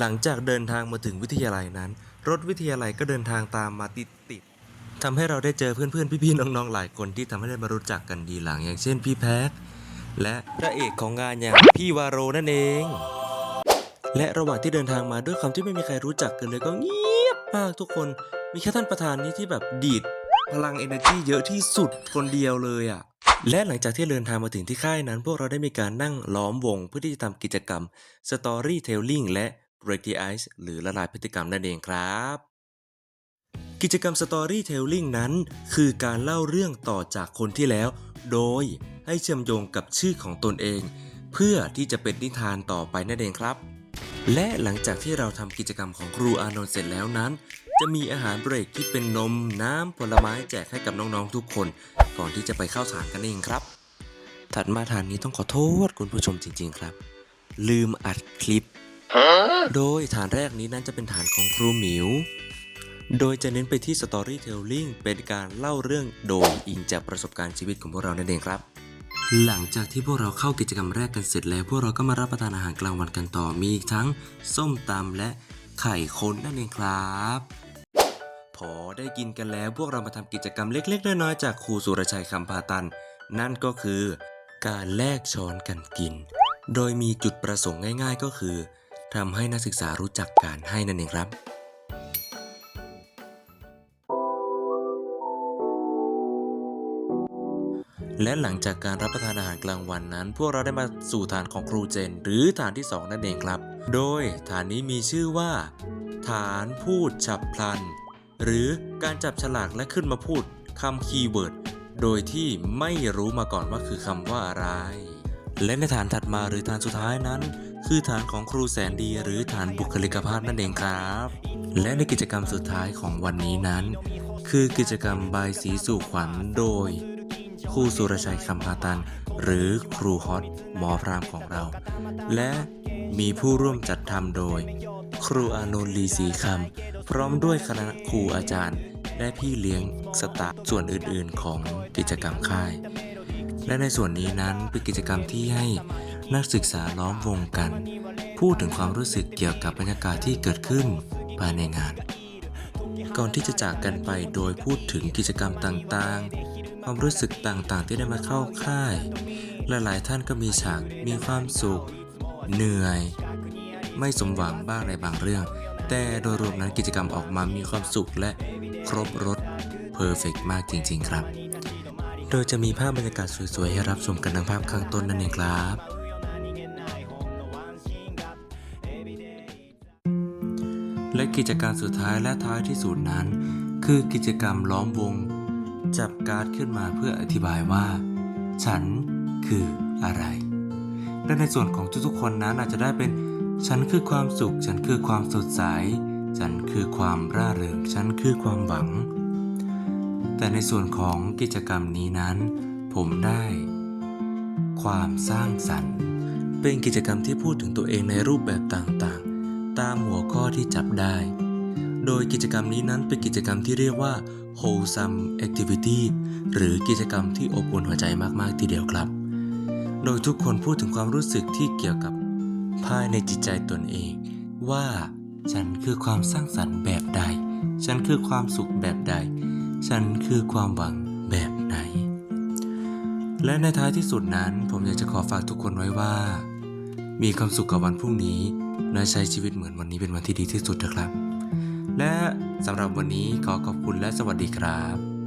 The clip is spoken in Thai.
หลังจากเดินทางมาถึงวิทยาลัยนั้น รถวิทยาลัยก็เดินทางตามมาติดติดๆทำให้เราได้เจอเพื่อนๆ พี่ๆ น้องๆ หลายคนที่ทำให้ได้มารู้จักกันดีหลังอย่างเช่นพี่แพ็คและพระเอกของงานอย่างพี่วาโรนั่นเอง และระหว่างที่เดินทางมาด้วยความที่ไม่มีใครรู้จักกันเลยก็เงียบมากทุกคน มีแค่ท่านประธานนี้ที่แบบดีดพลัง energy เยอะที่สุดคนเดียวเลยอะและหลังจากที่เดินทางมาถึงที่ค่ายนั้น พวกเราได้มีการนั่งล้อมวงเพื่อที่จะทำกิจกรรม Storytelling และ Break the Ice หรือละลายพฤติกรรมนั่นเองครับ กิจกรรม Storytelling นั้น คือการเล่าเรื่องต่อจากคนที่แล้ว โดยให้เชื่อมโยงกับชื่อของตนเอง เพื่อที่จะเป็นนิทานต่อไปนั่นเองครับ และหลังจากที่เราทำกิจกรรมของครูอานนท์เสร็จแล้วนั้นจะมีอาหารเบรกที่เป็นนมน้ำผลไม้แจกให้กับน้องๆทุกคน ก่อนที่จะไปเข้าฐานกันเองครับ ถัดมาฐานนี้ต้องขอโทษคุณผู้ชมจริง ๆ ครับ ลืมอัดคลิป โดยฐานแรกนี้นั้นจะเป็นฐานของครูหมิว โดยจะเน้นไปที่ Storytelling เป็นการเล่าเรื่องโดยอิงจากประสบการณ์ชีวิตของพวกเรานั่นเองครับ หลังจากที่พวกเราเข้ากิจกรรมแรกกันเสร็จแล้วพวกเราก็มารับประทานอาหารกลางวันกันต่อมีทั้งส้มตำและไข่คนนั่นเองครับพอได้กินกันแล้วพวกเรามาทำกิจกรรมเล็ก ๆ น้อยๆจากครูสุรชัยคำพาตัน นั่นก็คือ การแลกช้อนกันกิน โดยมีจุดประสงค์ง่าย ๆ ก็คือ ทำให้นักศึกษารู้จักการให้นั่นเองครับ และหลังจากการรับประทานอาหารกลางวันนั้น พวกเราได้มาสู่ฐานของครูเจน หรือฐานที่ 2 นั่นเองครับ โดยฐานนี้มีชื่อว่า ฐานพูดฉับพลัน หรือการจับฉลากและขึ้นมาพูดคำคีย์เวิร์ดโดยที่ไม่รู้มาก่อนว่าคือคำว่าอะไร และในฐานถัดมาหรือฐานสุดท้ายนั้น คือฐานของครูแสนดีหรือฐานบุคลิกภาพนั่นเองครับ และในกิจกรรมสุดท้ายของวันนี้นั้น คือกิจกรรมใบสีสู่ขวัญโดยครูสุรชัยคำพาตัน หรือครูฮอตหมอพรามของเรา และมีผู้ร่วมจัดทำโดย ครูอานนท์ลีศรีคำพร้อมด้วยคณะครูอาจารย์ และพี่เลี้ยงสตาฟส่วนอื่นๆของกิจกรรมค่าย และในส่วนนี้นั้นเป็นกิจกรรมที่ให้นักศึกษาล้อมวงกัน พูดถึงความรู้สึกเกี่ยวกับบรรยากาศที่เกิดขึ้นภายในงาน ก่อนที่จะจากกันไปโดยพูดถึงกิจกรรมต่างๆ ความรู้สึกต่างๆ ที่ได้มาเข้าค่าย และหลายท่านก็มีฉากมีความสุข เหนื่อย ไม่สมหวังบ้างในบางเรื่อง แต่โดยรวมนั้นกิจกรรมออกมามีความสุขและครบรถเพอร์เฟกมากจริง ๆ ครับ โดยจะมีภาพบรรยากาศสวยๆ ให้รับชมกันดังภาพข้างต้นนั่นเองครับ และกิจการมสุดท้ายและท้ายที่สุดนั้น คือกิจกรรมล้อมวง จับการ์ดขึ้นมาเพื่ออธิบายว่า ฉันคืออะไรและในส่วนของทุกๆคนนั้นอาจจะได้เป็น ฉันคือความสุข ฉันคือความสดใส ฉันคือความร่าเริง ฉันคือความหวัง แต่ในส่วนของกิจกรรมนี้นั้น ผมได้ ความสร้างสรรค์ เป็นกิจกรรมที่พูดถึงตัวเองในรูปแบบต่างๆ ตามหัวข้อที่จับได้ โดยกิจกรรมนี้นั้นเป็นกิจกรรมที่เรียกว่า wholesome activity หรือกิจกรรมที่อบอุ่นหัวใจมากๆทีเดียวครับ โดยทุกคนพูดถึงความรู้สึกที่เกี่ยวกับภายในจิตใจตนเอง ว่า ฉันคือความสร้างสรรค์แบบใด ฉันคือความสุขแบบใด ฉันคือความหวังแบบไหน และในท้ายที่สุดนั้น ผมอยากจะขอฝากทุกคนไว้ว่า มีความสุขกับวันพรุ่งนี้และใช้ชีวิตเหมือนวันนี้เป็นวันที่ดีที่สุดนะครับ และสำหรับวันนี้ขอขอบคุณและสวัสดีครับ